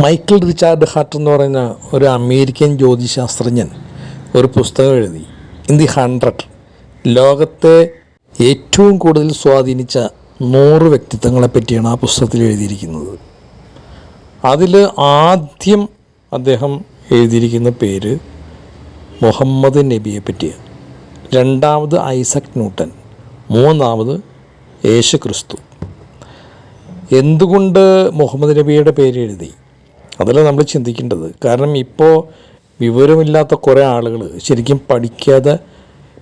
Michael Richard heart എന്ന് പറയുന്ന ഒരു അമേരിക്കൻ ജ്യോതിശാസ്ത്രജ്ഞൻ ഒരു പുസ്തകം എഴുതി. ഇൻ ദി ഹൺഡ്രഡ് ലോകത്തെ ഏറ്റവും കൂടുതൽ സ്വാധീനിച്ച നൂറ് വ്യക്തിത്വങ്ങളെ പറ്റിയാണ് ആ പുസ്തകത്തിൽ എഴുതിയിരിക്കുന്നത്. അതിൽ ആദ്യം അദ്ദേഹം എഴുതിയിരിക്കുന്ന പേര് മുഹമ്മദ് നബിയെ പറ്റിയാണ്. രണ്ടാമത് ഐസക് ന്യൂട്ടൻ മൂന്നാമത് യേശു ക്രിസ്തു. എന്തുകൊണ്ട് മുഹമ്മദ് നബിയുടെ പേര് എഴുതി? അതല്ല നമ്മൾ ചിന്തിക്കേണ്ടത്. കാരണം ഇപ്പോൾ വിവരമില്ലാത്ത കുറേ ആളുകൾ ശരിക്കും പഠിക്കാതെ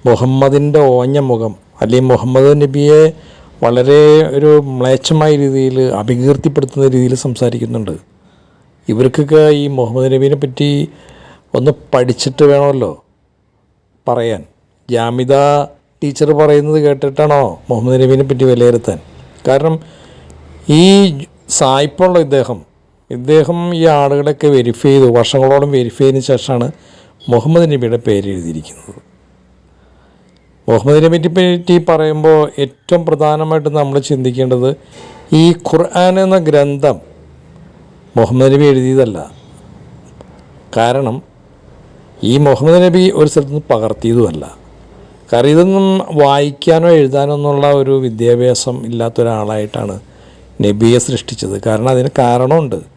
മുഹമ്മദിന്റെ ഓഞ്ഞ മുഖം അല്ലെങ്കിൽ മുഹമ്മദ് നബിയെ വളരെ ഒരു മ്ലേച്ഛമായ രീതിയിൽ അപകീർത്തിപ്പെടുത്തുന്ന രീതിയിൽ സംസാരിക്കുന്നുണ്ട്. ഇവർക്കൊക്കെ ഈ മുഹമ്മദ് നബീനെ പറ്റി ഒന്ന് പഠിച്ചിട്ട് വേണമല്ലോ പറയാൻ. ജാമിത ടീച്ചർ പറയുന്നത് കേട്ടിട്ടാണോ മുഹമ്മദ് നബീനെ പറ്റി വിലയിരുത്താൻ? കാരണം ഈ സായിപ്പുള്ള ഇദ്ദേഹം ഇദ്ദേഹം ഈ ആളുകളൊക്കെ വെരിഫൈ ചെയ്തു. വർഷങ്ങളോളം വെരിഫൈ ചെയ്തതിന് ശേഷമാണ് മുഹമ്മദ് നബിയുടെ പേര് എഴുതിയിരിക്കുന്നത്. മുഹമ്മദ് നബിയെ പറ്റി പറയുമ്പോൾ ഏറ്റവും പ്രധാനമായിട്ട് നമ്മൾ ചിന്തിക്കേണ്ടത് ഈ ഖുർആൻ എന്ന ഗ്രന്ഥം മുഹമ്മദ് നബി എഴുതിയതല്ല. കാരണം ഈ മുഹമ്മദ് നബി ഒരു സ്ഥലത്ത് നിന്ന് പകർത്തിയതുമല്ല. കാരണം ഇതൊന്നും വായിക്കാനോ എഴുതാനോ എന്നുള്ള ഒരു വിദ്യാഭ്യാസം ഇല്ലാത്ത ഒരാളായിട്ടാണ് നബിയെ സൃഷ്ടിച്ചത്. കാരണം അതിന് കാരണമുണ്ട്.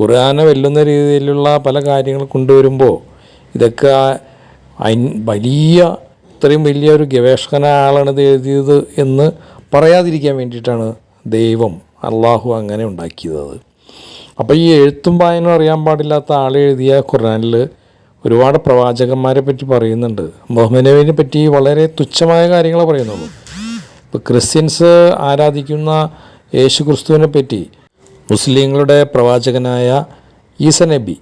ഖുർആനെ വെല്ലുന്ന രീതിയിലുള്ള പല കാര്യങ്ങൾ കൊണ്ടുവരുമ്പോൾ ഇതൊക്കെ വലിയ ഇത്രയും വലിയ ഒരു ഗവേഷകന ആളാണ് ഇത് എഴുതിയത് എന്ന് പറയാതിരിക്കാൻ വേണ്ടിയിട്ടാണ് ദൈവം അള്ളാഹു അങ്ങനെ ഉണ്ടാക്കിയത്. അപ്പോൾ ഈ എഴുത്തും വായനയും അറിയാൻ പാടില്ലാത്ത ആൾ എഴുതിയ ഖുർആനിൽ ഒരുപാട് പ്രവാചകന്മാരെ പറ്റി പറയുന്നുണ്ട്. മുഹമ്മദ് പറ്റി വളരെ തുച്ഛമായ കാര്യങ്ങൾ പറയുന്നുള്ളൂ. ഇപ്പോൾ ക്രിസ്ത്യൻസ് ആരാധിക്കുന്ന യേശു ക്രിസ്തുവിനെ പറ്റി മുസ്ലിങ്ങളുടെ പ്രവാചകനായ ഈസ നബി.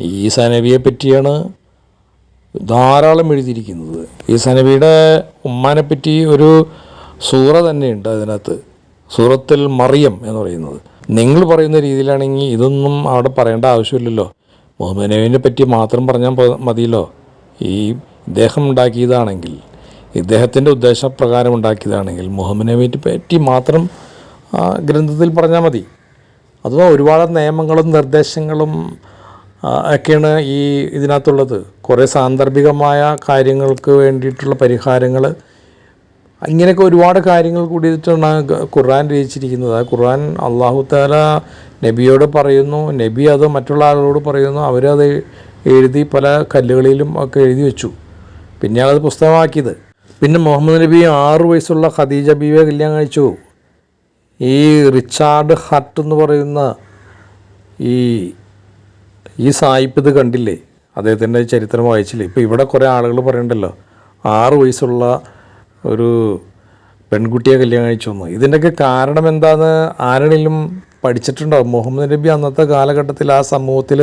ഈസ നബിയെ പറ്റിയാണ് ധാരാളം എഴുതിയിരിക്കുന്നത്. ഈസ നബിയുടെ ഉമ്മാനെ പറ്റി ഒരു സൂറ തന്നെയുണ്ട് അതിനകത്ത്. സൂറത്തിൽ മറിയം എന്ന് പറയുന്നത്. നിങ്ങൾ പറയുന്ന രീതിയിലാണെങ്കിൽ ഇതൊന്നും അവിടെ പറയേണ്ട ആവശ്യമില്ലല്ലോ. മുഹമ്മദ് നബീനെ പറ്റി മാത്രം പറഞ്ഞാൽ മതിയല്ലോ. ഈ ഇദ്ദേഹം ഉണ്ടാക്കിയതാണെങ്കിൽ ഇദ്ദേഹത്തിന്റെ ഉദ്ദേശപ്രകാരം ഉണ്ടാക്കിയതാണെങ്കിൽ മുഹമ്മദ് നബീനെ പറ്റി മാത്രം ആ ഗ്രന്ഥത്തിൽ പറഞ്ഞാൽ മതി. അഥവാ ഒരുപാട് നിയമങ്ങളും നിർദ്ദേശങ്ങളും ഒക്കെയാണ് ഈ ഇതിനകത്തുള്ളത്. കുറേ സാന്ദർഭികമായ കാര്യങ്ങൾക്ക് വേണ്ടിയിട്ടുള്ള പരിഹാരങ്ങൾ. ഇങ്ങനെയൊക്കെ ഒരുപാട് കാര്യങ്ങൾ കൂടിയിട്ടാണ് ഖുർആൻ രചിച്ചിരിക്കുന്നത്. ഖുർആൻ അള്ളാഹു താല നബിയോട് പറയുന്നു നബി അത് മറ്റുള്ള ആളുകളോട് പറയുന്നു അവരത് എഴുതി പല കല്ലുകളിലും ഒക്കെ എഴുതി വെച്ചു. പിന്നെയാണ് അത് പുസ്തകമാക്കിയത്. പിന്നെ മുഹമ്മദ് നബി ആറു വയസ്സുള്ള ഖദീജ ബീവിയെ കല്യാണം കഴിച്ചു. ഈ റിച്ചാർഡ് ഹട്ട് എന്ന് പറയുന്ന ഈ ഈ സായിപ്പ് ഇത് കണ്ടില്ലേ? അദ്ദേഹത്തിന്റെ ചരിത്രം വായിച്ചില്ലേ? ഇപ്പോൾ ഇവിടെ കുറേ ആളുകൾ പറയണ്ടല്ലോ. ആറ് വയസ്സുള്ള ഒരു പെൺകുട്ടിയെ കല്യാണം കഴിച്ചു വന്നു. ഇതിന്റെയൊക്കെ കാരണം എന്താണെന്ന് ആരെങ്കിലും പഠിച്ചിട്ടുണ്ടോ? മുഹമ്മദ് നബി അന്നത്തെ കാലഘട്ടത്തിൽ ആ സമൂഹത്തിൽ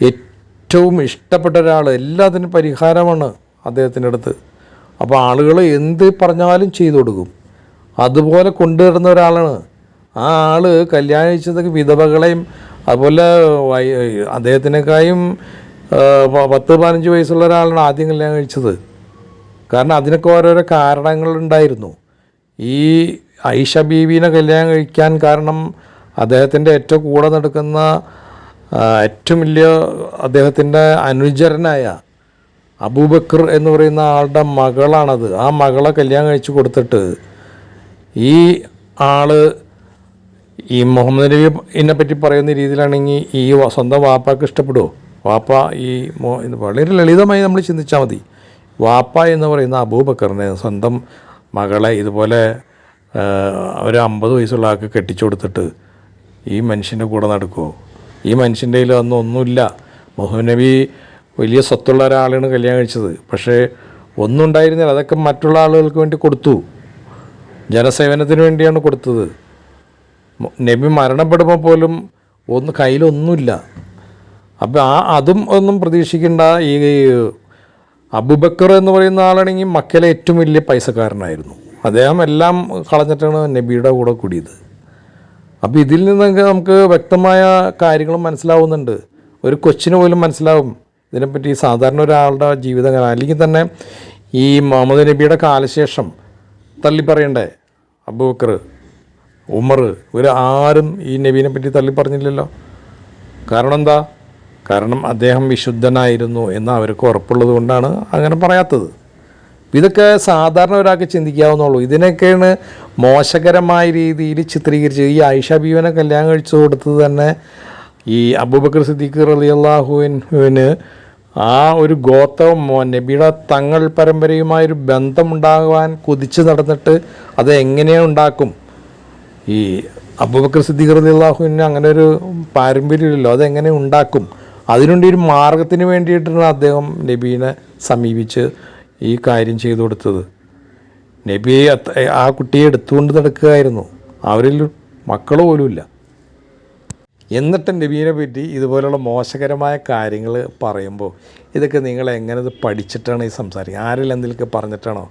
ഏറ്റവും ഇഷ്ടപ്പെട്ട ഒരാൾ എല്ലാത്തിനും പരിഹാരമാണ് അദ്ദേഹത്തിന്റെ അടുത്ത്. അപ്പോൾ ആളുകൾ എന്ത് പറഞ്ഞാലും ചെയ്തു കൊടുക്കും. അതുപോലെ കൊണ്ടുവരുന്ന ഒരാളാണ്. ആ ആൾ കല്യാണം കഴിച്ചതൊക്കെ വിധവകളെയും അതുപോലെ അദ്ദേഹത്തിനേക്കായും പത്ത് പതിനഞ്ച് വയസ്സുള്ള ഒരാളാണ് ആദ്യം കല്യാണം കഴിച്ചത്. കാരണം അതിനൊക്കെ ഓരോരോ കാരണങ്ങളുണ്ടായിരുന്നു ഈ ഐഷ ബീവിനെ കല്യാണം കഴിക്കാൻ കാരണം അദ്ദേഹത്തിന്റെ ഏറ്റവും കൂടെ നടക്കുന്ന ഏറ്റവും വലിയ അദ്ദേഹത്തിന്റെ അനുചരനായ അബൂബക്കർ എന്ന് പറയുന്ന ആളുടെ മകളാണത്. ആ മകളെ കല്യാണം കഴിച്ചു കൊടുത്തിട്ട് ഈ ആൾ ഈ മുഹമ്മദ് നബിനെ പറ്റി പറയുന്ന രീതിയിലാണെങ്കിൽ ഈ സ്വന്തം വാപ്പാക്ക് ഇഷ്ടപ്പെടുമോ വാപ്പ ഈ വളരെ ലളിതമായി നമ്മൾ ചിന്തിച്ചാൽ മതി. വാപ്പ എന്ന് പറയുന്ന അബൂബക്കറിനെ സ്വന്തം മകളെ ഇതുപോലെ ഒരു അമ്പത് വയസ്സുള്ള ആൾക്ക് കെട്ടിച്ചു കൊടുത്തിട്ട് ഈ മനുഷ്യന്റെ കൂടെ നടക്കുമോ ഈ മനുഷ്യന്റെ കയ്യിൽ അന്ന് ഒന്നുമില്ല. മുഹമ്മദ് നബി വലിയ സ്വത്തുള്ള ഒരാളാണ് കല്യാണം കഴിച്ചത്. പക്ഷേ ഒന്നും ഉണ്ടായിരുന്നില്ല അതൊക്കെ മറ്റുള്ള ആളുകൾക്ക് വേണ്ടി കൊടുത്തു. ജനസേവനത്തിന് വേണ്ടിയാണ് കൊടുത്തത്. നബി മരണപ്പെടുമ്പോൾ പോലും ഒന്ന് കയ്യിലൊന്നുമില്ല. അപ്പം ആ അതും ഒന്നും പ്രതീക്ഷിക്കേണ്ട ഈ അബുബക്കർ എന്ന് പറയുന്ന ആളാണെങ്കിൽ മക്കയിലെ ഏറ്റവും വലിയ പൈസക്കാരനായിരുന്നു. അദ്ദേഹം എല്ലാം കളഞ്ഞിട്ടാണ് നബിയുടെ കൂടെ കൂടിയത്. അപ്പോൾ ഇതിൽ നിന്നൊക്കെ നമുക്ക് വ്യക്തമായ കാര്യങ്ങൾ മനസ്സിലാവുന്നുണ്ട്. ഒരു കൊച്ചിന് പോലും മനസ്സിലാവും ഇതിനെപ്പറ്റി സാധാരണ ഒരാളുടെ ജീവിതം അല്ലെങ്കിൽ തന്നെ ഈ മുഹമ്മദ് നബിയുടെ കാലശേഷം തള്ളി പറയണ്ടേ അബൂബക്കർ ഉമർ ഇവർ ആരും ഈ നബീനെ പറ്റി തള്ളി പറഞ്ഞില്ലല്ലോ കാരണം എന്താ? കാരണം അദ്ദേഹം വിശുദ്ധനായിരുന്നു എന്ന് അവർക്ക് ഉറപ്പുള്ളത് കൊണ്ടാണ് അങ്ങനെ പറയാത്തത്. ഇതൊക്കെ സാധാരണ ഒരാൾക്ക് ചിന്തിക്കാവുന്നുള്ളൂ ഇതിനൊക്കെയാണ് മോശകരമായ രീതിയിൽ ചിത്രീകരിച്ചത്. ഈ ആയിഷ ബീവനെ കല്യാണം കഴിച്ചു കൊടുത്തത് തന്നെ ഈ അബൂബക്കർ സിദ്ദീഖ് റളിയല്ലാഹുവിന് ആ ഒരു ഗോത്രവും നബിയുടെ തങ്ങൾ പരമ്പരയുമായൊരു ബന്ധമുണ്ടാകുവാൻ കുതിച്ച് നടന്നിട്ട് അത് എങ്ങനെ ഉണ്ടാക്കും? ഈ അബൂബക്കർ സിദ്ദീഖ് റളിയല്ലാഹുവിന് അങ്ങനെ ഒരു പാരമ്പര്യമില്ലല്ലോ അതെങ്ങനെ ഉണ്ടാക്കും? അതിനുണ്ടി ഒരു മാർഗത്തിന് വേണ്ടിയിട്ടാണ് അദ്ദേഹം നബീനെ സമീപിച്ച് ഈ കാര്യം ചെയ്തു കൊടുത്തത്. നബിയെ ആ കുട്ടിയെ എടുത്തുകൊണ്ട് നടക്കുകയായിരുന്നു. അവരിൽ മക്കൾ പോലുമില്ല. എന്നിട്ട് നബീനെ പറ്റി ഇതുപോലുള്ള മോശകരമായ കാര്യങ്ങൾ പറയുമ്പോൾ ഇതൊക്കെ നിങ്ങൾ എങ്ങനെ ഇത് പഠിച്ചിട്ടാണ് ഈ സംസാരിക്കുക? ആരെല്ലാം എന്തെങ്കിലുമൊക്കെ പറഞ്ഞിട്ടാണോ?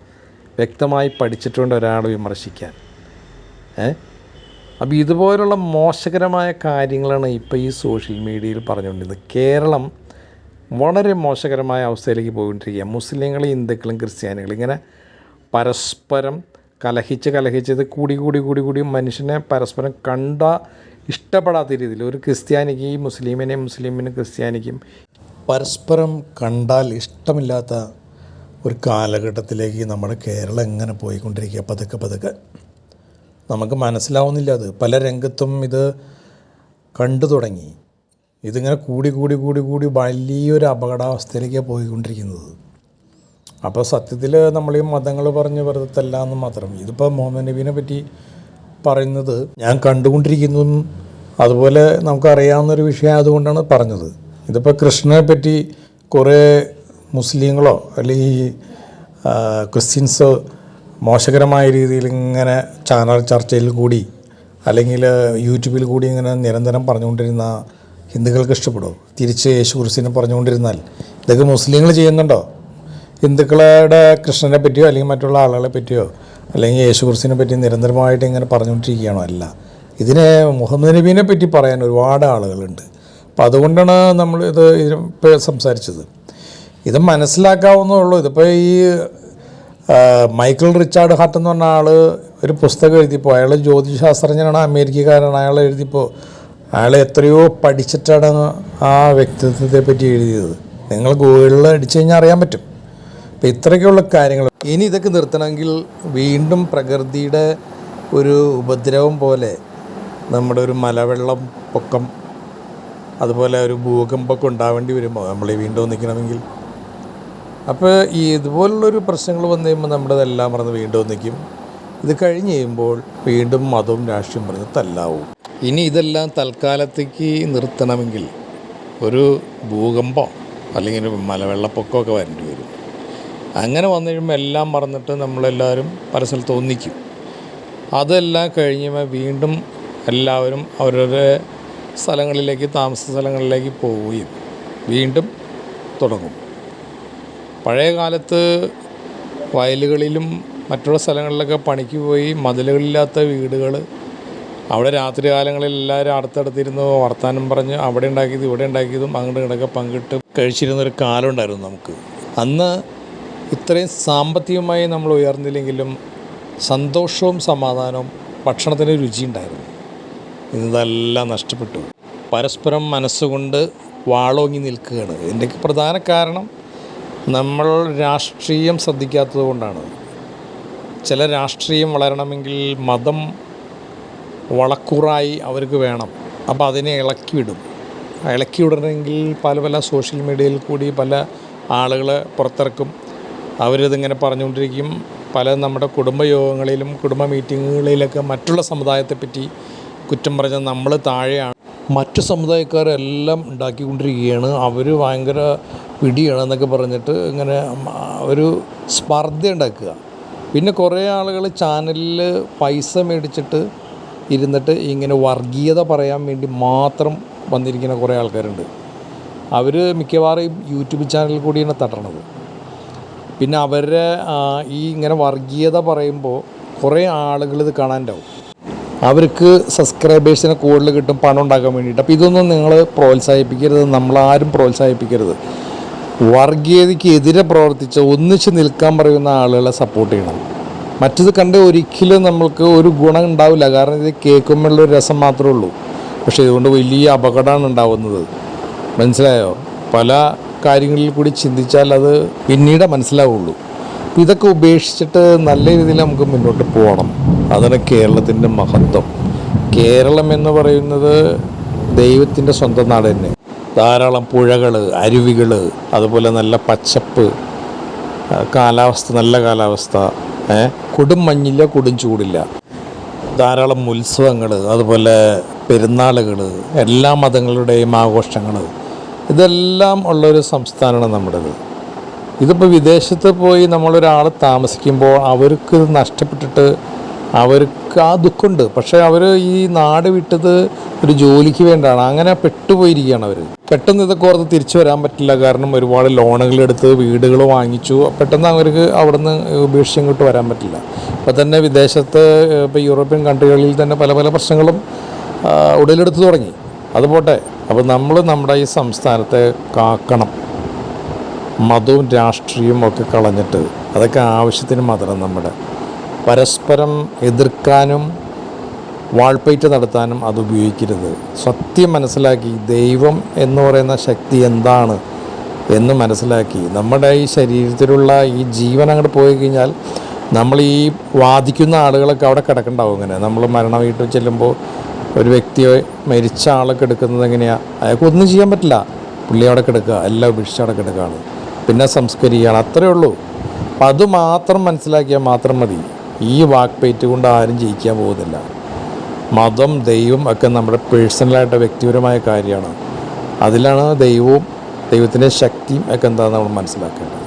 വ്യക്തമായി പഠിച്ചിട്ടുണ്ട് ഒരാൾ വിമർശിക്കാൻ. ഏ? അപ്പോൾ ഇതുപോലുള്ള മോശകരമായ കാര്യങ്ങളാണ് ഇപ്പോൾ ഈ സോഷ്യൽ മീഡിയയിൽ പറഞ്ഞുകൊണ്ടിരുന്നത്. കേരളം വളരെ മോശകരമായ അവസ്ഥയിലേക്ക് പോയിക്കൊണ്ടിരിക്കുക മുസ്ലിങ്ങളും ഹിന്ദുക്കളും ക്രിസ്ത്യാനികളും ഇങ്ങനെ പരസ്പരം കലഹിച്ച് കലഹിച്ചത് കൂടി കൂടി കൂടി കൂടി മനുഷ്യനെ പരസ്പരം കണ്ട ഇഷ്ടപ്പെടാത്ത രീതിയിൽ ഒരു ക്രിസ്ത്യാനിക്ക് ഈ മുസ്ലിമിനെ മുസ്ലിമിന് ക്രിസ്ത്യാനിക്കും പരസ്പരം കണ്ടാൽ ഇഷ്ടമില്ലാത്ത ഒരു കാലഘട്ടത്തിലേക്ക് നമ്മുടെ കേരളം എങ്ങനെ പോയിക്കൊണ്ടിരിക്കുക പതുക്കെ പതുക്കെ നമുക്ക് മനസ്സിലാവുന്നില്ല അത്. പല രംഗത്തും ഇത് കണ്ടു തുടങ്ങി. ഇതിങ്ങനെ കൂടി കൂടി കൂടി കൂടി വലിയൊരു അപകടാവസ്ഥയിലേക്കാണ് പോയിക്കൊണ്ടിരിക്കുന്നത്. അപ്പോൾ സത്യത്തിൽ നമ്മൾ ഈ മതങ്ങൾ പറഞ്ഞ് വെറുതെ തല്ലാന്ന് മാത്രം. ഇതിപ്പോൾ മുഹമ്മദ് നബീനെ പറ്റി പറയുന്നത് ഞാൻ കണ്ടുകൊണ്ടിരിക്കുന്നു അതുപോലെ നമുക്കറിയാവുന്നൊരു വിഷയം അതുകൊണ്ടാണ് പറഞ്ഞത്. ഇതിപ്പോൾ കൃഷ്ണനെ പറ്റി കുറേ മുസ്ലിങ്ങളോ അല്ലെങ്കിൽ ക്രിസ്ത്യൻസോ മോശകരമായ രീതിയിൽ ഇങ്ങനെ ചാനൽ ചർച്ചയിൽ കൂടി അല്ലെങ്കിൽ യൂട്യൂബിൽ കൂടി ഇങ്ങനെ നിരന്തരം പറഞ്ഞുകൊണ്ടിരുന്ന ഹിന്ദുക്കൾക്ക് ഇഷ്ടപ്പെടുമോ തിരിച്ച് യേശു ക്രിസ്ത്യനെ പറഞ്ഞുകൊണ്ടിരുന്നാൽ ഇതൊക്കെ മുസ്ലിങ്ങൾ ചെയ്യുന്നുണ്ടോ? ഹിന്ദുക്കളുടെ കൃഷ്ണനെ പറ്റിയോ അല്ലെങ്കിൽ മറ്റുള്ള ആളുകളെ പറ്റിയോ അല്ലെങ്കിൽ യേശു ക്രിസ്തുവിനെ പറ്റി നിരന്തരമായിട്ട് ഇങ്ങനെ പറഞ്ഞുകൊണ്ടിരിക്കുകയാണോ? അല്ല. ഇതിനെ മുഹമ്മദ് നബീനെ പറ്റി പറയാൻ ഒരുപാട് ആളുകളുണ്ട്. അപ്പോൾ അതുകൊണ്ടാണ് നമ്മൾ ഇത് ഇപ്പോൾ സംസാരിച്ചത്. ഇത് മനസ്സിലാക്കാവുന്നേ ഇതിപ്പോൾ ഈ മൈക്കിൾ റിച്ചാർഡ് ഹാർട്ട് എന്ന് പറഞ്ഞ ആൾ ഒരു പുസ്തകം എഴുതിയപ്പോൾ അയാൾ ജ്യോതിശാസ്ത്രജ്ഞനാണ് അമേരിക്കക്കാരനാണ് അയാൾ എഴുതിയപ്പോൾ അയാൾ എത്രയോ പഠിച്ചിട്ടാണ് ആ വ്യക്തിത്വത്തെ പറ്റി എഴുതിയത്. നിങ്ങൾ ഗൂഗിളിൽ അടിച്ചു കഴിഞ്ഞാൽ അറിയാൻ പറ്റും. അപ്പം ഇത്രയൊക്കെയുള്ള കാര്യങ്ങൾ. ഇനി ഇതൊക്കെ നിർത്തണമെങ്കിൽ വീണ്ടും പ്രകൃതിയുടെ ഒരു ഉപദ്രവം പോലെ നമ്മുടെ ഒരു മലവെള്ളം പൊക്കം അതുപോലെ ഒരു ഭൂകമ്പമൊക്കെ ഉണ്ടാവേണ്ടി വരുമ്പോൾ നമ്മൾ വീണ്ടും നിൽക്കണമെങ്കിൽ അപ്പോൾ ഈ ഇതുപോലുള്ളൊരു പ്രശ്നങ്ങൾ വന്നു കഴിയുമ്പോൾ നമ്മുടെ ഇതെല്ലാം മറന്ന് വീണ്ടും നിൽക്കും ഇത് കഴിഞ്ഞ് കഴിയുമ്പോൾ വീണ്ടും മതവും രാഷ്ട്രീയം പറഞ്ഞ് തല്ലാവും. ഇനി ഇതെല്ലാം തൽക്കാലത്തേക്ക് നിർത്തണമെങ്കിൽ ഒരു ഭൂകമ്പം അല്ലെങ്കിൽ ഒരു മലവെള്ളപ്പൊക്കമൊക്കെ വരേണ്ടി വരും. അങ്ങനെ വന്നു കഴിയുമ്പോൾ എല്ലാം മറന്നിട്ട് നമ്മളെല്ലാവരും പല സ്ഥലത്ത് ഒന്നിക്കും അതെല്ലാം കഴിയുമ്പോൾ വീണ്ടും എല്ലാവരും അവരുടെ സ്ഥലങ്ങളിലേക്ക് താമസ സ്ഥലങ്ങളിലേക്ക് പോവുകയും വീണ്ടും തുടങ്ങും. പഴയ കാലത്ത് വയലുകളിലും മറ്റുള്ള സ്ഥലങ്ങളിലൊക്കെ പണിക്ക് പോയി മതിലുകളില്ലാത്ത വീടുകൾ അവിടെ രാത്രി കാലങ്ങളിൽ എല്ലാവരും അടുത്തടുത്തിരുന്ന് വർത്തമാനം പറഞ്ഞ് അവിടെ ഉണ്ടാക്കിയത് ഇവിടെ ഉണ്ടാക്കിയതും അങ്ങോട്ട് ഇടയ്ക്ക് പങ്കിട്ട് കഴിച്ചിരുന്നൊരു കാലം ഉണ്ടായിരുന്നു നമുക്ക്. അന്ന് ഇത്രയും സാമ്പത്തികമായി നമ്മൾ ഉയർന്നില്ലെങ്കിലും സന്തോഷവും സമാധാനവും ഭക്ഷണത്തിന് രുചിയുണ്ടായിരുന്നു ഇതെല്ലാം നഷ്ടപ്പെട്ടു. പരസ്പരം മനസ്സുകൊണ്ട് വാളോങ്ങി നിൽക്കുകയാണ്. ഇതിന്റെയൊക്കെ പ്രധാന കാരണം നമ്മൾ രാഷ്ട്രീയം ശ്രദ്ധിക്കാത്തത് കൊണ്ടാണ്. ചില രാഷ്ട്രീയം വളരണമെങ്കിൽ മതം വളക്കൂറായി അവർക്ക് വേണം. അപ്പോൾ അതിനെ ഇളക്കി വിടും. ഇളക്കി വിടണമെങ്കിൽ പല പല സോഷ്യൽ മീഡിയയിൽ കൂടി പല ആളുകളെ പുറത്തിറക്കും. അവരിതിങ്ങനെ പറഞ്ഞുകൊണ്ടിരിക്കും. പല നമ്മുടെ കുടുംബയോഗങ്ങളിലും കുടുംബ മീറ്റിങ്ങുകളിലൊക്കെ മറ്റുള്ള സമുദായത്തെപ്പറ്റി കുറ്റം പറഞ്ഞ നമ്മൾ താഴെയാണ്. മറ്റു സമുദായക്കാരെല്ലാം ഉണ്ടാക്കിക്കൊണ്ടിരിക്കുകയാണ്. അവർ ഭയങ്കര പിടിയാണെന്നൊക്കെ പറഞ്ഞിട്ട് ഇങ്ങനെ ഒരു സ്പർദ്ധ ഉണ്ടാക്കുക പിന്നെ കുറേ ആളുകൾ ചാനലിൽ പൈസ മേടിച്ചിട്ട് ഇരുന്നിട്ട് ഇങ്ങനെ വർഗീയത പറയാൻ വേണ്ടി മാത്രം വന്നിരിക്കുന്ന കുറേ ആൾക്കാരുണ്ട്. അവർ മിക്കവാറും യൂട്യൂബ് ചാനലിൽ കൂടിയാണ് തട്ടണത്. പിന്നെ അവരുടെ ഈ ഇങ്ങനെ വർഗീയത പറയുമ്പോൾ കുറേ ആളുകൾ ഇത് കാണാനുണ്ടാവും. അവർക്ക് സബ്സ്ക്രൈബേഴ്സിനെ കൂടുതൽ കിട്ടും പണം ഉണ്ടാക്കാൻ വേണ്ടിയിട്ട്. അപ്പോൾ ഇതൊന്നും നിങ്ങൾ പ്രോത്സാഹിപ്പിക്കരുത് നമ്മളാരും പ്രോത്സാഹിപ്പിക്കരുത്. വർഗീയതയ്ക്ക് എതിരെ പ്രവർത്തിച്ച് ഒന്നിച്ച് നിൽക്കാൻ പറയുന്ന ആളുകളെ സപ്പോർട്ട് ചെയ്യണം. മറ്റത് കണ്ട് ഒരിക്കലും നമ്മൾക്ക് ഒരു ഗുണം ഉണ്ടാവില്ല. കാരണം ഇത് കേൾക്കുമ്പോഴുള്ള ഒരു രസം മാത്രമേ ഉള്ളൂ. പക്ഷേ ഇതുകൊണ്ട് വലിയ അപകടമാണ് ഉണ്ടാവുന്നത്. മനസ്സിലായോ? പല കാര്യങ്ങളിൽ കൂടി ചിന്തിച്ചാൽ അത് പിന്നീട് മനസ്സിലാവുള്ളൂ. ഇതൊക്കെ ഉപേക്ഷിച്ചിട്ട് നല്ല രീതിയിൽ നമുക്ക് മുന്നോട്ട് പോകണം. അതാണ് കേരളത്തിന്റെ മഹത്വം. കേരളം എന്ന് പറയുന്നത് ദൈവത്തിന്റെ സ്വന്തം നാട് തന്നെ. ധാരാളം പുഴകൾ അരുവികൾ അതുപോലെ നല്ല പച്ചപ്പ് കാലാവസ്ഥ നല്ല കാലാവസ്ഥ കൊടും മഞ്ഞില്ല കൊടും ചൂടില്ല. ധാരാളം ഉത്സവങ്ങൾ അതുപോലെ പെരുന്നാളുകൾ എല്ലാ മതങ്ങളുടെയും ആഘോഷങ്ങൾ ഇതെല്ലാം ഉള്ളൊരു സംസ്ഥാനമാണ് നമ്മുടേത്. ഇതിപ്പോൾ വിദേശത്ത് പോയി നമ്മളൊരാൾ താമസിക്കുമ്പോൾ അവർക്ക് നഷ്ടപ്പെട്ടിട്ട് അവർക്ക് ആ ദുഃഖമുണ്ട് പക്ഷേ അവർ ഈ നാട് വിട്ടത് ഒരു ജോലിക്ക് വേണ്ടിയാണ്. അങ്ങനെ പെട്ടുപോയിരിക്കുകയാണ് അവർ പെട്ടെന്ന് ഇതൊക്കെ ഓർത്ത് തിരിച്ചു വരാൻ പറ്റില്ല. കാരണം ഒരുപാട് ലോണുകൾ എടുത്ത് വീടുകൾ വാങ്ങിച്ചു. പെട്ടെന്ന് അവർക്ക് അവിടെ നിന്ന് ഉപേക്ഷിച്ച് ഇങ്ങോട്ട് വരാൻ പറ്റില്ല. ഇപ്പോൾ തന്നെ വിദേശത്ത് ഇപ്പോൾ യൂറോപ്യൻ കൺട്രികളിൽ തന്നെ പല പല പ്രശ്നങ്ങളും ഉടലെടുത്ത് തുടങ്ങി. അത് പോട്ടെ. അപ്പോൾ നമ്മൾ നമ്മുടെ ഈ സംസ്ഥാനത്തെ കാക്കണം. മതവും രാഷ്ട്രീയവും ഒക്കെ കളഞ്ഞിട്ട് അതൊക്കെ ആവശ്യത്തിന് മാത്രം നമ്മുടെ. പരസ്പരം എതിർക്കാനും വാൾപ്പയറ്റ് നടത്താനും അത് ഉപയോഗിക്കരുത്. സത്യം മനസ്സിലാക്കി ദൈവം എന്ന് പറയുന്ന ശക്തി എന്താണ് എന്ന് മനസ്സിലാക്കി. നമ്മുടെ ഈ ശരീരത്തിലുള്ള ഈ ജീവൻ അങ്ങോട്ട് പോയി കഴിഞ്ഞാൽ നമ്മൾ ഈ വാദിക്കുന്ന ആളുകളൊക്കെ അവിടെ കിടക്കണ്ടാവും ഇങ്ങനെ നമ്മൾ മരണ വീട്ടിൽ ചെല്ലുമ്പോൾ ഒരു വ്യക്തിയെ മരിച്ച ആളൊക്കെ എടുക്കുന്നത് എങ്ങനെയാണ് അയാൾക്ക് ഒന്നും ചെയ്യാൻ പറ്റില്ല. പുള്ളി അവിടെ കിടക്കുക. എല്ലാം ഉപേക്ഷിച്ച് അവിടെ കിടക്കുകയാണ്. പിന്നെ സംസ്കരിക്കുകയാണ്. അത്രയേ ഉള്ളൂ. അപ്പം അത് മാത്രം മനസ്സിലാക്കിയാൽ മാത്രം മതി. ഈ വാക്പേറ്റ് കൊണ്ട് ആരും ജയിക്കാൻ പോകുന്നില്ല. മതം ദൈവം ഒക്കെ നമ്മുടെ പേഴ്സണലായിട്ട് വ്യക്തിപരമായ കാര്യമാണ്. അതിലാണ് ദൈവവും ദൈവത്തിന്റെ ശക്തിയും ഒക്കെ എന്താണെന്ന് നമ്മൾ മനസ്സിലാക്കേണ്ടത്.